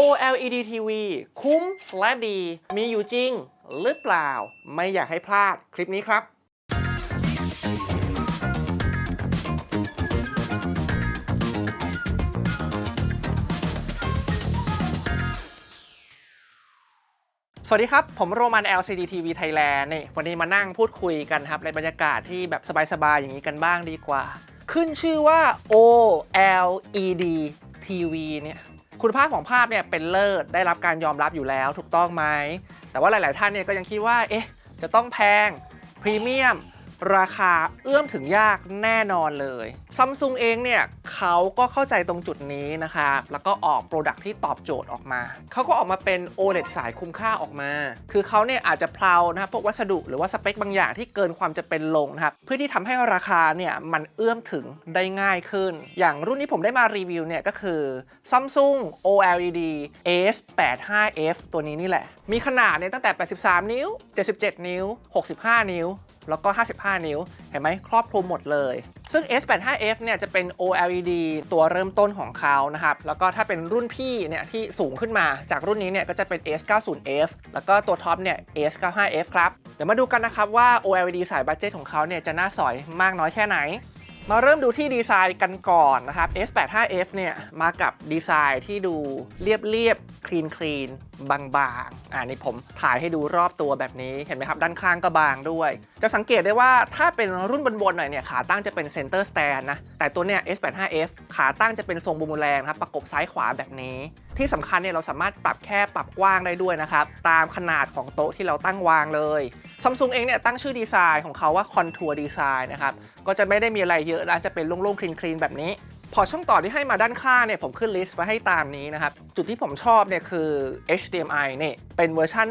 OLED TV คุ้มและดี มีอยู่จริงหรือเปล่า ไม่อยากให้พลาดคลิปนี้ครับสวัสดีครับ ผมโรมัน LCD TV Thailand นี่วันนี้มานั่งพูดคุยกันครับ ในบรรยากาศที่แบบสบายๆ อย่างนี้กันบ้างดีกว่า ขึ้นชื่อว่า OLED TV เนี่ย คุณภาพของภาพเนี่ยเป็นเลิศได้รับการยอมรับอยู่แล้วถูกต้องไหมแต่ว่าหลาย ๆ ท่านเนี่ยก็ยังคิดว่าเอ๊ะจะต้องแพงพรีเมียม ราคาเอื้อมถึงยากแน่นอนเลยซัมซุงเองเนี่ยเขาก็เข้าใจตรงจุดนี้นะครับ แล้วก็ออกโปรดักที่ตอบโจทย์ออกมา เขาก็ออกมาเป็น OLED สายคุ้มค่าออกมา คือเขาเนี่ยอาจจะเพลานะครับพวกวัสดุหรือว่าสเปคบางอย่างที่เกินความจะเป็นลงนะครับ เพื่อที่ทำให้ราคาเนี่ยมันเอื้อมถึงได้ง่ายขึ้น อย่างรุ่นที่ผมได้มารีวิวเนี่ยก็คือ Samsung OLED S85F ตัวนี้นี่แหละ มีขนาดเนี่ยตั้งแต่ 83 นิ้ว 77 นิ้ว 65 นิ้ว แล้วก็ 55 นิ้ว เห็นไหมครอบคลุมหมดเลย ซึ่ง S85F เนี่ยจะเป็น OLED ตัวเริ่มต้นของเขานะครับ แล้วก็ถ้าเป็นรุ่นพี่เนี่ยที่สูงขึ้นมาจากรุ่นนี้เนี่ยก็จะเป็น S90F แล้วก็ตัวท็อปเนี่ย S95F ครับ เดี๋ยวมาดูกันนะครับว่า OLED สายบัจเจตของเขาเนี่ยจะน่าสอยมากน้อยแค่ไหน มาเริ่มดูที่ดีไซน์กันก่อนนะครับ S85F เนี่ยมากับดีไซน์ที่ดูเรียบเรียบคลีนคลีนบางๆอ่านี่ผมถ่ายให้ดูรอบตัวแบบนี้เห็นไหมครับ ด้านข้างก็บางด้วย จะสังเกตได้ว่าถ้าเป็นรุ่นบนๆหน่อยเนี่ยขาตั้งจะเป็นเซนเตอร์สแตนนะแต่ตัวเนี้ย S85F ขาตั้งจะเป็นทรงบูมแรงนะครับประกบซ้ายขวาแบบนี้ ที่สำคัญเนี่ยเราสามารถปรับแค่ปรับกว้างได้ด้วยนะครับ ตามขนาดของโต๊ะที่เราตั้งวางเลยซัมซุงเองเนี่ยตั้งชื่อดีไซน์ของเขาว่าคอนทัวร์ดีไซน์นะครับ ก็จะไม่ได้มีอะไรเยอะนะจะเป็นโล่งๆ คลีนๆ แบบนี้ พอช่องต่อที่ให้มาด้านข้างเนี่ยผมขึ้นลิสต์ไว้ให้ตามนี้นะครับ จุดที่ผมชอบเนี่ยคือ HDMI เนี่ยเป็นเวอร์ชัน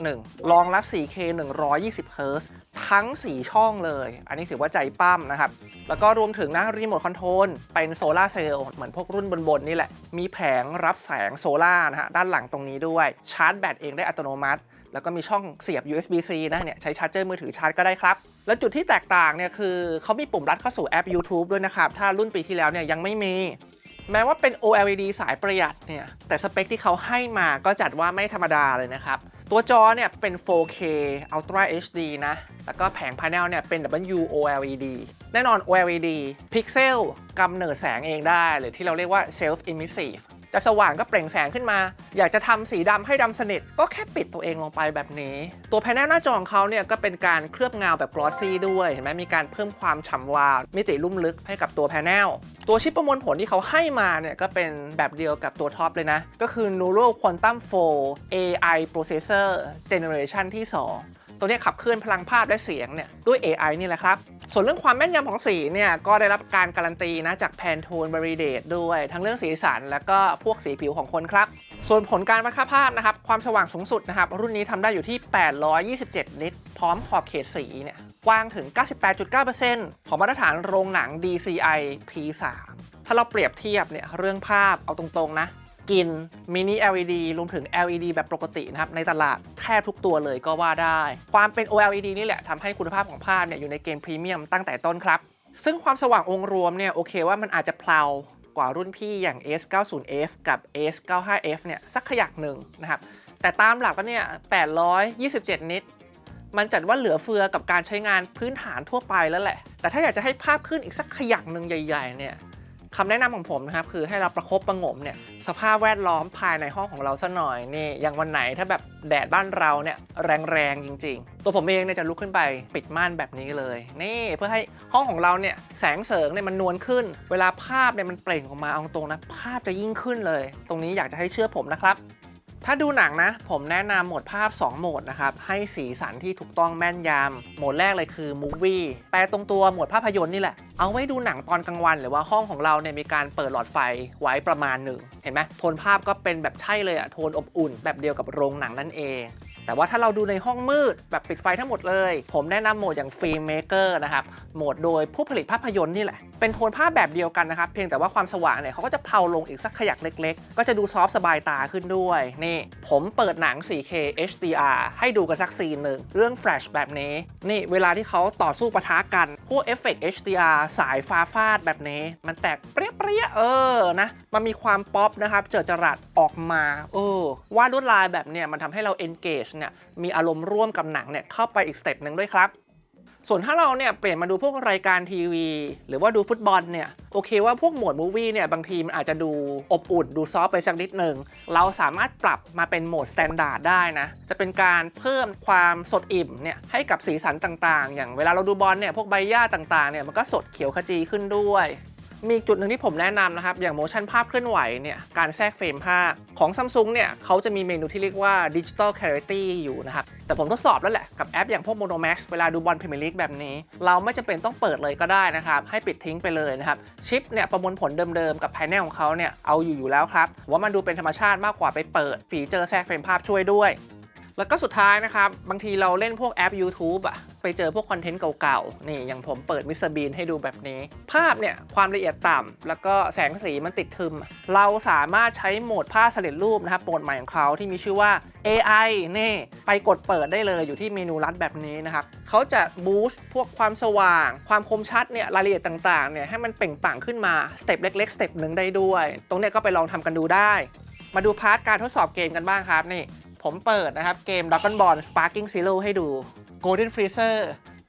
2.1 รองรับ 4K 120 Hz ทั้ง 4 ช่องเลย อันนี้ถือว่าใจปั้มนะครับ แล้วก็รวมถึงนะรีโมทคอนโทรลเป็นโซลาเซลล์เหมือนพวกรุ่นบนๆนี่แหละ มีแผงรับแสงโซลานะฮะด้านหลังตรงนี้ด้วย ชาร์จแบตเองได้อัตโนมัติ แล้วก็มีช่องเสียบ USB-C นะเนี่ยใช้ชาร์จเจอร์มือถือชาร์จก็ได้ครับแล้วจุดที่แตกต่างเนี่ยคือเขามีปุ่มรัดเข้าสู่แอป YouTube ด้วยนะครับ ถ้ารุ่นปีที่แล้วเนี่ยยังไม่มี แม้ว่าเป็น OLED สายประหยัดเนี่ย แต่สเปคที่เขาให้มาก็จัดว่าไม่ธรรมดาเลยนะครับ ตัวจอเนี่ยเป็น 4K Ultra HD นะ แล้วก็แผงพาเนลเนี่ยเป็น WOLED แน่นอน OLED พิกเซลกำเนิดแสงเองได้ หรือที่เราเรียกว่า self emissive จะสว่างก็เปล่งแสงขึ้นมา อยากจะทำสีดำให้ดำสนิทก็แค่ปิดตัวเองลงไปแบบนี้ ตัวแผงหน้าจอของเขาเนี่ยก็เป็นการเคลือบเงาแบบกลอสซี่ด้วยเห็นไหมมีการเพิ่มความฉ่ำวาวมิติลุ่มลึกให้กับตัวแผงตัวชิปประมวลผลที่เขาให้มาเนี่ยก็เป็นแบบเดียวกับตัวท็อปเลยนะ ก็คือ Neural Quantum 4 AI Processor Generation ที่ 2 ตัวนี้ขับเคลื่อนพลังภาพและเสียงเนี่ยด้วย AI นี่แหละครับ ส่วนเรื่องความแม่นยำของสีเนี่ยก็ได้รับการการันตีนะจาก Pantone Validate ด้วย ทั้งเรื่องสีสัน แล้วก็พวกสีผิวของคนครับ ส่วนผลการวัดค่าภาพนะครับความสว่างสูงสุดนะครับรุ่นนี้ทำได้อยู่ที่ 827 นิต พร้อมขอบเขตสีเนี่ยกว้างถึง 98.9%ของมาตรฐานโรงหนัง DCI P3 ถ้าเราเปรียบเทียบเนี่ยเรื่องภาพเอาตรงๆนะ กินมินิ LED รวมถึง LED แบบปกตินะครับในตลาดแทบทุกตัวเลยก็ว่าได้ ความเป็น OLED นี่แหละทำให้คุณภาพของภาพเนี่ยอยู่ในเกณฑ์พรีเมียมตั้งแต่ต้นครับ ซึ่งความสว่างองค์รวมเนี่ยโอเคว่ามันอาจจะเพลากว่ารุ่นพี่อย่าง S90F กับ S95F เนี่ยสักขยักหนึ่งนะครับแต่ตามหลักแล้วเนี่ย827 นิตมันจัดว่าเหลือเฟือกับการใช้งานพื้นฐานทั่วไปแล้วแหละ แต่ถ้าอยากจะให้ภาพขึ้นอีกสักขยักหนึ่งใหญ่ ๆ เนี่ย คำแนะนำของผมนะครับคือให้เราประคบประงมเนี่ยสภาพแวดล้อมภายในห้องของเราสัหน่อยนี่อย่างวันไหนถ้าแบบแดดบ้านเราเนี่ยแรงๆจริง ๆ ตัวผมเองเนี่ยจะลุกขึ้นไปปิดม่านแบบนี้เลย นี่เพื่อให้ห้องของเราเนี่ยแสงเสริงเนี่ยมันนวลขึ้น เวลาภาพเนี่ยมันเปล่งออกมาเอาตรงนะภาพจะยิ่งขึ้นเลย ตรงนี้อยากจะให้เชื่อผมนะครับ ถ้าดูหนังนะ ผมแนะนำโหมดภาพ 2 โหมดนะครับ ให้สีสันที่ถูกต้องแม่นยำโหมดแรกเลยคือ Movie แปลตรงตัวโหมดภาพยนตร์นี่แหละ เอาไว้ดูหนังตอนกลางวัน หรือว่าห้องของเราเนี่ยมีการเปิดหลอดไฟไว้ประมาณหนึ่ง เห็นไหมโทนภาพก็เป็นแบบใช่เลยอะโทนอบอุ่น แบบเดียวกับโรงหนังนั่นเอง แต่ว่าถ้าเราดูในห้องมืดแบบปิดไฟทั้งหมดเลย ผมแนะนำโหมดอย่าง Film Maker นะครับ โหมดโดยผู้ผลิตภาพยนตร์นี่แหละ เป็นโทนภาพแบบเดียวกันนะครับ เพียงแต่ว่าความสว่างเนี่ยเขาก็จะเพาลงอีกสักขยักเล็กๆ ก็จะดูซอฟสบายตาขึ้นด้วย นี่ ผมเปิดหนัง 4K HDR ให้ดูกันสักซีนหนึ่ง เรื่องแฟลชแบบนี้ นี่เวลาที่เขาต่อสู้ปะทะกัน พวกเอฟเฟกต์ HDR สายฟ้าฟาดแบบนี้ มันแตกเปรี้ยๆเออนะ มันมีความป๊อปนะครับ เจิดจรัสออกมา เออวาดลวดลายแบบเนี่ยมันทำให้เรา engage เนี่ยมีอารมณ์ร่วมกับหนังเนี่ยเข้าไปอีกสเต็ปหนึ่งด้วยครับ ส่วนถ้าเราเนี่ยเปลี่ยนมาดูพวกรายการทีวี หรือว่าดูฟุตบอลเนี่ยโอเคว่าพวกโหมดมูวี่เนี่ยบางทีมันอาจจะดูอบอุ่นดูซอฟไปสักนิดหนึ่งเราสามารถปรับมาเป็นโหมดสแตนดาร์ดได้นะ จะเป็นการเพิ่มความสดอิ่มเนี่ยให้กับสีสันต่างๆ อย่างเวลาเราดูบอลเนี่ยพวกใบหญ้าต่างๆเนี่ยมันก็สดเขียวขจีขึ้นด้วย มีจุดหนึ่งที่ผมแนะนำนะครับ อย่างโมชั่นภาพเคลื่อนไหวเนี่ย การแทรกเฟรมภาพของ Samsung เนี่ยเขาจะมีเมนูที่เรียกว่า Digital Clarity อยู่นะครับ แต่ผมทดสอบแล้วแหละ กับแอปอย่างพวก Monomax เวลาดูบอลพรีเมียร์ลีกแบบนี้ เราไม่จำเป็นต้องเปิดเลยก็ได้นะครับ ให้ปิดทิ้งไปเลยนะครับ ชิปเนี่ยประมวลผลเดิมๆ กับภายในของเขาเนี่ยเอาอยู่อยู่แล้วครับว่ามันดูเป็นธรรมชาติมากกว่าไปเปิด ฟีเจอร์แทรกเฟรมภาพช่วยด้วย แล้วก็สุดท้ายนะครับ บางทีเราเล่นพวกแอป YouTube อะไปเจอพวกคอนเทนต์เก่าๆ นี่อย่างผมเปิดมิสเตอร์บีนให้ดูแบบนี้ ภาพเนี่ย ความละเอียดต่ำ แล้วก็แสงสีมันติดทึม เราสามารถใช้โหมดภาพสำเร็จรูปนะครับโหมดใหม่ของเขาที่มีชื่อว่า AI นี่ไปกดเปิดได้เลยอยู่ที่เมนูลัดแบบนี้นะครับเขาจะบูสต์พวกความสว่าง ความคมชัดเนี่ยรายละเอียดต่างๆเนี่ยให้มันเปล่งปลั่งขึ้นมาสเต็ปเล็กๆสเต็ปหนึ่งได้ด้วย ตรงเนี้ยก็ไปลองทำกันดูได้ มาดูพาร์ทการทดสอบเกมกันบ้างครับนี่ ผมเปิดนะครับ เกม Dragon Ball Sparking Zero ให้ดู Golden Freezer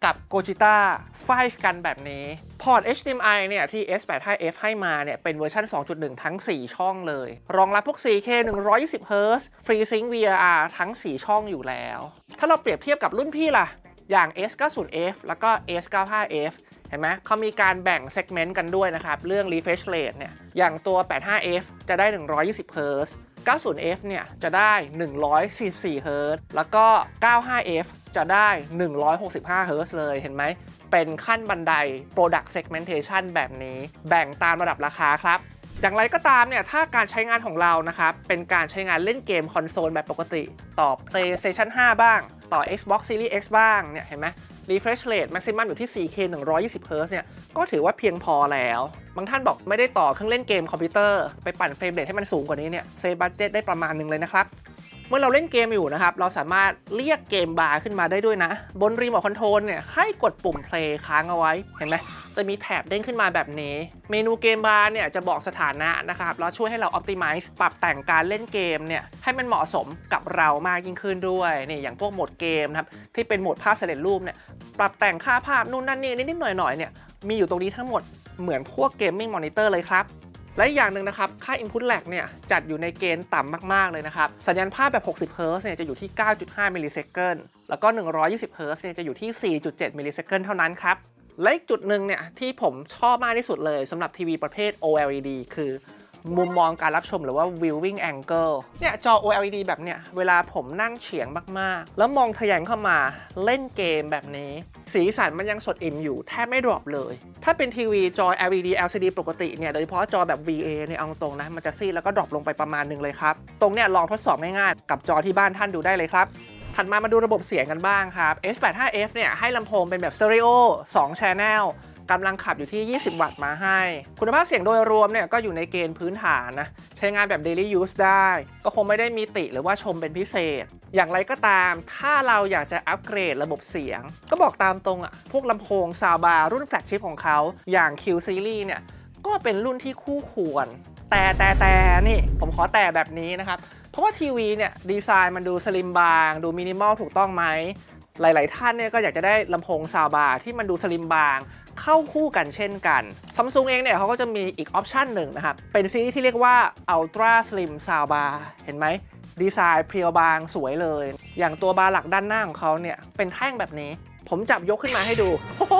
กับ Gogeta ไฟกันแบบนี้ พอร์ต HDMI เนี่ยที่ S85F ให้มาเนี่ย เป็นเวอร์ชัน 2.1 ทั้ง 4 ช่องเลย รองรับพวก 4K 120Hz FreeSync VRR ทั้ง 4 ช่องอยู่แล้ว ถ้าเราเปรียบเทียบกับรุ่นพี่ล่ะ อย่าง S90F แล้วก็ S95F เห็นไหมเขามีการแบ่ง segment กันด้วยนะครับ เรื่อง refresh rate เนี่ย อย่างตัว 85F จะได้ 120Hz 90F เนี่ยจะได้ 144Hz แล้วก็ 95F จะได้ 165Hz เลยเห็นไหม เป็นขั้นบันได product segmentation แบบนี้ แบ่งตามระดับราคาครับอย่างไรก็ตามเนี่ยถ้าการใช้งานของเรานะครับเป็นการใช้งานเล่นเกมคอนโซลแบบปกติ ต่อ PlayStation 5 บ้าง ต่อ Xbox Series X บ้างเนี่ยเห็นไหม refresh rate maximum อยู่ที่ 4K 120Hz เนี่ยก็ถือว่าเพียงพอแล้ว บางท่านบอกไม่ได้ต่อเครื่องเล่นเกมคอมพิวเตอร์ไปปั่นเฟรมเรทให้มันสูงกว่านี้เนี่ยเซฟบัตเจ็ตได้ประมาณหนึ่งเลยนะครับ เมื่อเราเล่นเกมอยู่นะครับ เราสามารถเรียกเกมบาร์ขึ้นมาได้ด้วยนะ บนรีโมทคอนโทรลเนี่ยให้กดปุ่ม play ค้างเอาไว้ เห็นไหมจะมีแถบเด้งขึ้นมาแบบนี้ เมนูเกมบาร์เนี่ยจะบอกสถานะนะครับแล้วช่วยให้เรา optimize ปรับแต่งการเล่นเกมเนี่ยให้มันเหมาะสมกับเรามากยิ่งขึ้นด้วยนี่อย่างพวกโหมดเกมนะครับที่เป็นโหมดภาพเสำเร็จรูปเนี่ยปรับแต่งค่าภาพนู่นนั่นนี่นิดๆหน่อยๆเนี่ยมีอยู่ตรงนี้ทั้งหมด เหมือนพวกเกมมิ่งมอนิเตอร์เลยครับและอีกอย่างหนึ่งนะครับ ค่า input lag เนี่ย จัดอยู่ในเกณฑ์ต่ำมาก ๆ เลยนะครับ สัญญาณภาพแบบ 60 Hz เนี่ย จะอยู่ที่ 9.5 มิลลิเซคันแล้วก็ 120 Hz เนี่ย จะอยู่ที่ 4.7 มิลลิเซคันเท่านั้นครับ และอีกจุดหนึ่งเนี่ย ที่ผมชอบมากที่สุดเลยสำหรับทีวีประเภท OLED คือ มุมมองการรับชมหรือว่า viewing angle เนี่ยจอ OLED แบบเนี่ยเวลาผมนั่งเฉียงมากๆ แล้วมองทะแยงเข้ามาเล่นเกมแบบนี้ สีสันมันยังสดอิ่มอยู่ แทบไม่ดรอปเลย ถ้าเป็นทีวีจอ LED LCD ปกติเนี่ยโดยเฉพาะจอแบบ VA เนี่ยเอาตรงนะ มันจะซีดแล้วก็ดรอปลงไปประมาณนึงเลยครับ ตรงเนี่ยลองทดสอบง่ายๆ กับจอที่บ้านท่านดูได้เลยครับถัดมามาดูระบบเสียงกันบ้างครับ S85F เนี่ยให้ลำโพงเป็นแบบสเตอริโอ2 Channel กำลังขับอยู่ที่ 20 วัตต์มาให้ คุณภาพเสียงโดยรวมเนี่ยก็อยู่ในเกณฑ์พื้นฐานนะ ใช้งานแบบ daily use ได้ ก็คงไม่ได้มีติหรือว่าชมเป็นพิเศษ อย่างไรก็ตาม ถ้าเราอยากจะอัปเกรดระบบเสียง ก็บอกตามตรงอะพวกลำโพงซาวบาร์รุ่นแฟลกชิพของเขา อย่าง Q Series เนี่ย ก็เป็นรุ่นที่คู่ควร แต่แต่แต่นี่ผมขอแต่แบบนี้นะครับ เพราะว่าทีวีเนี่ยดีไซน์มันดูสลิมบาง ดูมินิมอลถูกต้องไหม หลาย ๆ ท่านเนี่ยก็อยากจะได้ลำโพงซาวบาร์ที่มันดูสลิมบางเข้าคู่กันเช่นกัน Samsung เองเนี่ยเขาก็จะมีอีกออปชันหนึ่งนะครับ เป็นซีรีส์ที่เรียกว่า Ultra Slim Soundbar เห็นไหม ดีไซน์เพรียวบางสวยเลย อย่างตัวบาร์หลักด้านหน้าของเขาเนี่ย เป็นแท่งแบบนี้ ผมจับยกขึ้นมาให้ดู โอ้โห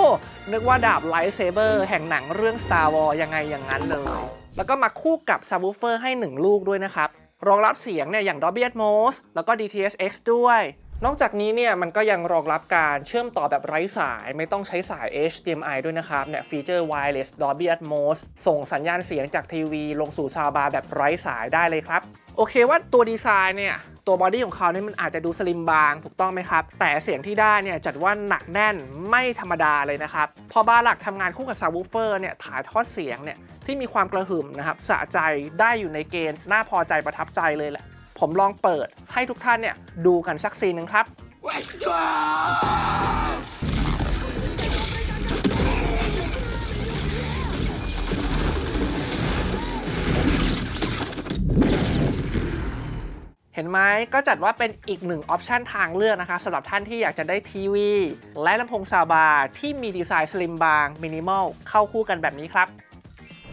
นึกว่าดาบไลท์เซเบอร์แห่งหนังเรื่อง Star Wars ยังไงอย่างนั้นเลย แล้วก็มาคู่กับ Subwoofer ให้ 1 ลูกด้วยนะครับ รองรับเสียงเนี่ยอย่าง Dolby Atmos แล้วก็ DTS:X ด้วย นอกจากนี้เนี่ยมันก็ยังรองรับการเชื่อมต่อแบบไร้สายไม่ต้องใช้สาย HDMI ด้วยนะครับเนี่ยฟีเจอร์ Wireless Dolby Atmos ส่งสัญญาณเสียงจากทีวีลงสู่ซาวบาร์แบบไร้สายได้เลยครับ โอเคว่าตัวดีไซน์เนี่ยตัวบอดี้ของเขาเนี่ยมันอาจจะดูสลิมบางถูกต้องไหมครับ แต่เสียงที่ได้เนี่ยจัดว่าหนักแน่นไม่ธรรมดาเลยนะครับ พอบาร์หลักทำงานคู่กับซาวูเฟอร์เนี่ยถ่ายทอดเสียงเนี่ยที่มีความกระหึ่มนะครับสะใจได้อยู่ในเกณฑ์น่าพอใจประทับใจเลยแหละ ผมลองเปิดให้ทุกท่านเนี่ยดูกันสักซีนหนึ่งครับ เห็นไหมก็จัดว่าเป็นอีกหนึ่งออปชันทางเลือกนะคะสำหรับท่านที่อยากจะได้ทีวี และลำโพงซาวบาร์ที่มีดีไซน์สลิมบางมินิมอลเข้าคู่กันแบบนี้ครับ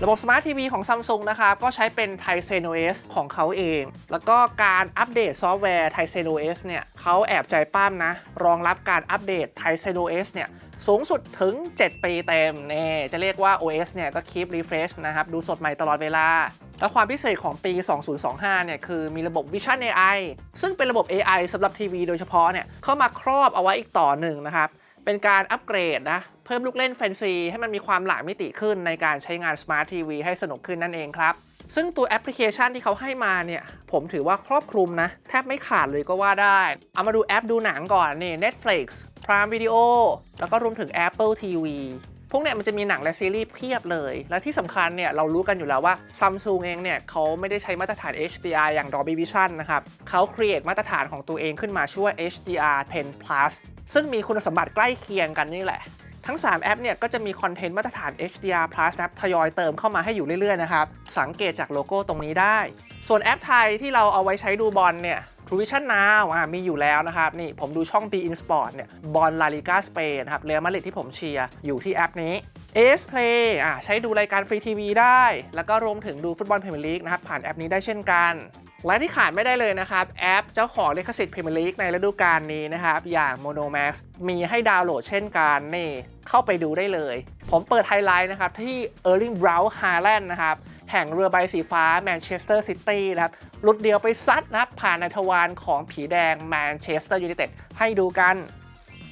ระบบสมาร์ททีวีของ Samsung นะครับ ก็ใช้เป็น Tizen OS ของเขาเอง แล้วก็การอัปเดตซอฟต์แวร์ Tizen OS เนี่ยเขาแอบใจป้ามนะ รองรับการอัปเดต Tizen OS เนี่ยสูงสุดถึง 7 ปีเต็มเน่จะเรียกว่า OS เนี่ยก็ keep refresh นะครับ ดูสดใหม่ตลอดเวลา และความพิเศษของปี 2025 เนี่ยคือมีระบบ Vision AI ซึ่งเป็นระบบ AI สำหรับทีวีโดยเฉพาะเนี่ยเข้ามาครอบเอาไว้อีกต่อหนึ่งนะครับเป็นการอัปเกรดนะ พิ่มลูกเล่นแฟนซีให้มันมีความหลากมิติขึ้นในการใช้งาน Smart TV ให้สนุกขึ้นนั่นเองครับ ซึ่งตัวแอปพลิเคชันที่เขาให้มาเนี่ย ผมถือว่าครอบคลุมนะ แทบไม่ขาดเลยก็ว่าได้ เอามาดูแอปดูหนังก่อนนี่ Netflix Prime Video แล้วก็รวมถึง Apple TV พวกเนี่ยมันจะมีหนังและซีรีส์เพียบเลย และที่สำคัญเนี่ยเรารู้กันอยู่แล้วว่า Samsung เองเนี่ยเขาไม่ได้ใช้มาตรฐาน HDR อย่าง Dolby Vision นะครับเขาครีเอทมาตรฐานของตัวเองขึ้นมาชื่อว่า HDR 10 plus ซึ่งมีคุณสมบัติใกล้เคียงกันนี่แหละ ทั้ง 3 แอปเนี่ยก็จะมีคอนเทนต์มาตรฐาน HDR plus นะครับทยอยเติมเข้ามาให้อยู่เรื่อยๆนะครับ สังเกตจากโลโก้ตรงนี้ได้ ส่วนแอปไทยที่เราเอาไว้ใช้ดูบอลเนี่ย True Vision Now อะมีอยู่แล้วนะครับ นี่ผมดูช่อง B In Sport เนี่ยบอลลาลิกาสเปนนะครับเรอัลมาดริดที่ผมเชียร์อยู่ที่แอปนี้ AS Play อะใช้ดูรายการฟรีทีวีได้ แล้วก็รวมถึงดูฟุตบอลพรีเมียร์ลีกนะครับผ่านแอปนี้ได้เช่นกัน และที่ขาดไม่ได้เลยนะครับ แอปเจ้าของลิขสิทธิ์พรีเมียร์ลีกในฤดูกาลนี้นะครับ อย่าง Monomax มีให้ดาวน์โหลดเช่นกันนี่เข้าไปดูได้เลย ผมเปิดไฮไลท์นะครับ ที่ Erling Braut Haaland นะครับ แห่งเรือใบสีฟ้าแมนเชสเตอร์ซิตี้นะครับลุดเดียวไปซัดนะครับ ผ่านในทวารของผีแดงแมนเชสเตอร์ยูไนเต็ดให้ดูกัน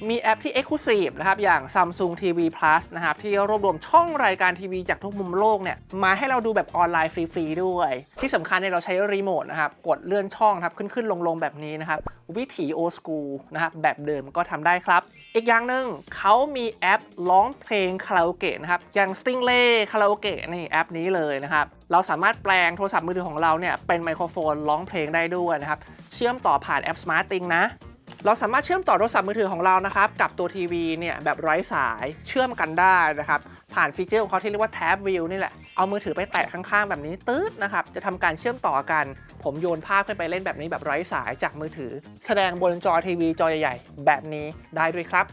มีแอปที่ Exclusive นะครับอย่าง Samsung TV Plus นะครับที่รวบรวมช่องรายการทีวีจากทุกมุมโลกเนี่ยมาให้เราดูแบบออนไลน์ฟรีๆด้วย ที่สำคัญเนี่ยเราใช้รีโมทนะครับกดเลื่อนช่องครับขึ้นๆลงๆแบบนี้นะครับวิถีโอสกูนะครับแบบเดิมก็ทำได้ครับ อีกอย่างหนึ่งเขามีแอปร้องเพลงคาราโอเกะนะครับอย่าง Stingray คาราโอเกะนี่แอปนี้เลยนะครับเราสามารถแปลงโทรศัพท์มือถือของเราเนี่ยเป็นไมโครโฟนร้องเพลงได้ด้วยนะครับเชื่อมต่อผ่านแอป SmartThing นะ เราสามารถเชื่อมต่อโทรศัพท์มือถือของเรานะครับกับตัวทีวีเนี่ยแบบไร้สายเชื่อมกันได้นะครับผ่านฟีเจอร์ของเขาที่เรียกว่า Tab View นี่แหละ เอามือถือไปแตะข้างๆ แบบนี้ตืดนะครับ จะทำการเชื่อมต่อกัน ผมโยนภาพขึ้นไปเล่นแบบนี้แบบไร้สายจากมือถือ แสดงบนจอทีวีจอใหญ่ๆ แบบนี้ได้ด้วยครับ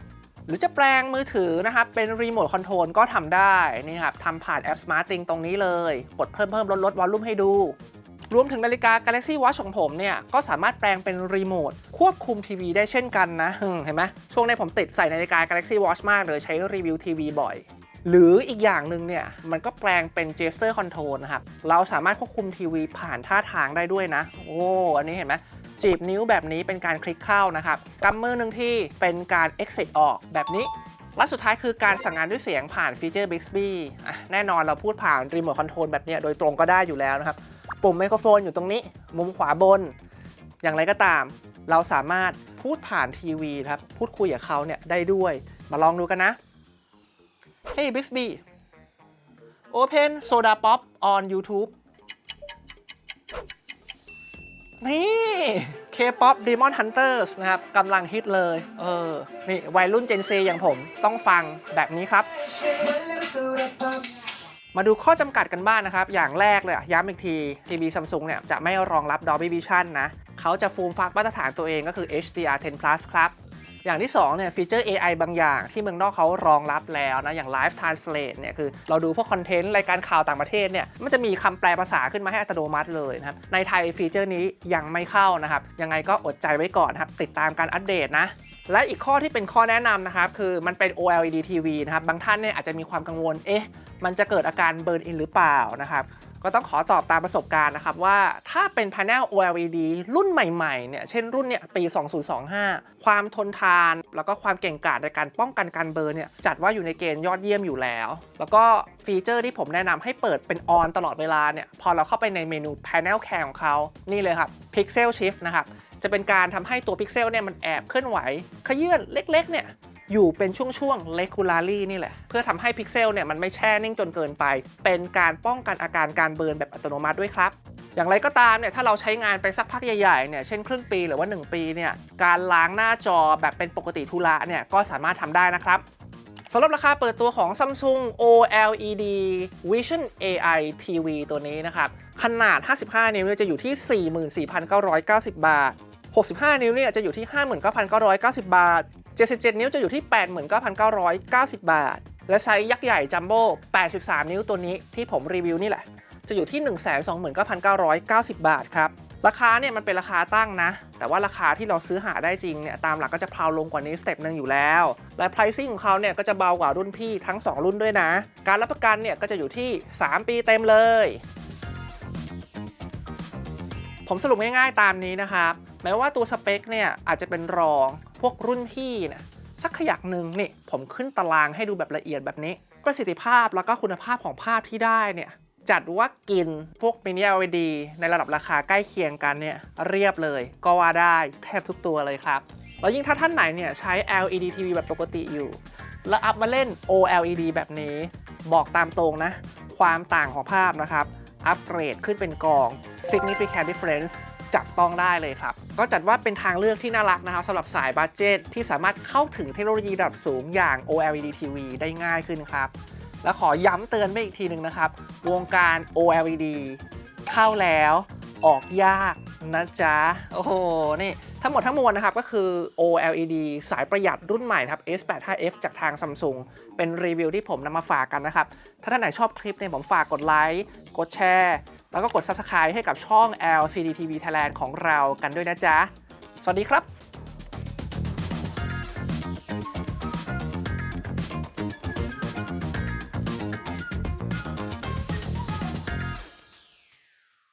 หรือจะแปลงมือถือนะครับเป็นรีโมทคอนโทรลก็ทำได้นี่ครับทำผ่านแอป SmartThing ตรงนี้เลย กดเพิ่มเพิ่มลดลดวอลลุ่มให้ดู รวมถึงนาฬิกา Galaxy Watch ของผมเนี่ย ก็สามารถแปลงเป็นรีโมทควบคุมทีวีได้เช่นกันนะ เห็นไหมช่วงในผมติดใส่นาฬิกา Galaxy Watch มากเลยใช้รีวิวทีวีบ่อย หรืออีกอย่างหนึ่งเนี่ย มันก็แปลงเป็น gesture control นะครับ เราสามารถควบคุมทีวีผ่านท่าทางได้ด้วยนะ โอ้อันนี้เห็นไหมจีบนิ้วแบบนี้เป็นการคลิกเข้านะครับกำมือหนึ่งที่เป็นการ exit ออกแบบนี้และสุดท้ายคือการสั่งงานด้วยเสียงผ่านฟีเจอร์ Bixby แน่นอนเราพูดผ่านรีโมทคอนโทรลแบบนี้โดยตรงก็ได้อยู่แล้วนะครับ ปุ่มไมโครโฟนอยู่ตรงนี้ มุมขวาบน อย่างไรก็ตาม เราสามารถพูดผ่านทีวีครับ พูดคุยกับเขาเนี่ยได้ด้วย มาลองดูกันนะ Hey Bixby Open Soda Pop on YouTube นี่ K-pop Demon Hunters นะครับกำลังฮิตเลย เออ นี่ วัยรุ่น Gen Z อย่างผมต้องฟังแบบนี้ครับ มาดูข้อจำกัดกันบ้างนะครับ อย่างแรกเลยย้ำอีกทีทีวีซัมซุงเนี่ยจะไม่รองรับ Dolby Vision นะเขาจะฟูมฟักมาตรฐานตัวเองก็คือ HDR 10 plus ครับ อย่างที่2เนี่ยฟีเจอร์ AI บางอย่างที่เมืองนอกเขารองรับแล้วนะ อย่าง Live Translate เนี่ยคือเราดูพวกคอนเทนต์รายการข่าวต่างประเทศเนี่ยมันจะมีคำแปลภาษาขึ้นมาให้อัตโนมัติเลยนะครับ ในไทยฟีเจอร์นี้ยังไม่เข้านะครับ ยังไงก็อดใจไว้ก่อนครับ ติดตามการอัปเดตนะและอีกข้อที่เป็นข้อแนะนำนะครับคือมันเป็น OLED TV นะครับบางท่านเนี่ยอาจจะมีความกังวลเอ๊ะมันจะเกิดอาการเบิร์นอินหรือเปล่านะครับ ก็ต้องขอตอบตามประสบการณ์นะครับว่าถ้าเป็น panel OLED รุ่นใหม่ๆเนี่ยเช่นรุ่นเนี่ยปี 2025 ความทนทาน แล้วก็ความเก่งกาจในการป้องกันการเบลอร์เนี่ยจัดว่าอยู่ในเกณฑ์ยอดเยี่ยมอยู่แล้ว แล้วก็ฟีเจอร์ที่ผมแนะนำให้เปิดเป็นออนตลอดเวลาเนี่ยพอเราเข้าไปในเมนู panel care ของเขา นี่เลยครับ pixel shift นะครับจะเป็นการทำให้ตัวพิกเซลเนี่ยมันแอบเคลื่อนไหว ขยื่นเล็กๆเนี่ย อยู่เป็นช่วงๆ regularly นี่แหละ เพื่อทำให้พิกเซลเนี่ยมันไม่แช่นิ่งจนเกินไป เป็นการป้องกันอาการการเบิร์นแบบอัตโนมัติด้วยครับอย่างไรก็ตามเนี่ยถ้าเราใช้งานไปสักพักใหญ่ๆเนี่ยเช่นครึ่งปีหรือว่า 1 ปีเนี่ยการล้างหน้าจอแบบเป็นปกติทุระเนี่ยก็สามารถทำได้นะครับสำหรับราคาเปิดตัวของ Samsung OLED Vision AI TV ตัวนี้นะครับขนาด 55 นิ้วจะอยู่ที่ 44,990 บาท 65 นิ้วเนี่ยจะอยู่ที่ 59,990 บาท 77 นิ้วจะอยู่ที่ 89,990 บาท และไซส์ยักษ์ใหญ่จัมโบ้83 นิ้วตัวนี้ที่ผมรีวิวนี่แหละ จะอยู่ที่ 129,990 บาทครับ ราคาเนี่ยมันเป็นราคาตั้งนะ แต่ว่าราคาที่เราซื้อหาได้จริงเนี่ยตามหลักก็จะพลาลงกว่านี้สเต็ปหนึ่งอยู่แล้ว และ pricing ของเขาเนี่ยก็จะเบากว่ารุ่นพี่ทั้ง 2 รุ่นด้วยนะ การรับประกันเนี่ยก็จะอยู่ที่ 3 ปีเต็มเลยผมสรุปง่ายๆตามนี้นะครับ แม้ว่าตัวสเปคเนี่ยอาจจะเป็นรองพวกรุ่นพี่นะสักขยักหนึ่งนี่ผมขึ้นตารางให้ดูแบบละเอียดแบบนี้ ประสิทธิภาพแล้วก็คุณภาพของภาพที่ได้เนี่ยจัดว่ากินพวก mini LED ในระดับราคาใกล้เคียงกันเนี่ยเรียบเลยก็ว่าได้แทบทุกตัวเลยครับ แล้วยิ่งถ้าท่านไหนเนี่ยใช้ LED TV แบบปกติอยู่ แล้วอัพมาเล่น OLED แบบนี้ บอกตามตรงนะ ความต่างของภาพนะครับ อัปเกรดขึ้นเป็นกอง significant difference จับต้องได้เลยครับ ก็จัดว่าเป็นทางเลือกที่น่ารักนะครับสำหรับสายบัตเจตที่สามารถเข้าถึงเทคโนโลยีระดับสูงอย่าง OLED TV ได้ง่ายขึ้นครับ และขอย้ำเตือนไปอีกทีหนึ่งนะครับ วงการ OLED เข้าแล้วออกยากนะจ๊ะ โอ้โห นี่ ทั้งหมดทั้งมวลนะครับ ก็คือ OLED สายประหยัดรุ่นใหม่ครับ S85F จากทาง Samsung เป็นรีวิวที่ผมนำมาฝากกันนะครับ ถ้าท่านไหนชอบคลิปเนี่ยผมฝากกดไลค์ กดแชร์ แล้วก็กด Subscribe ให้กับช่อง LCD TV Thailand ของเรากันด้วยนะจ๊ะ สวัสดีครับ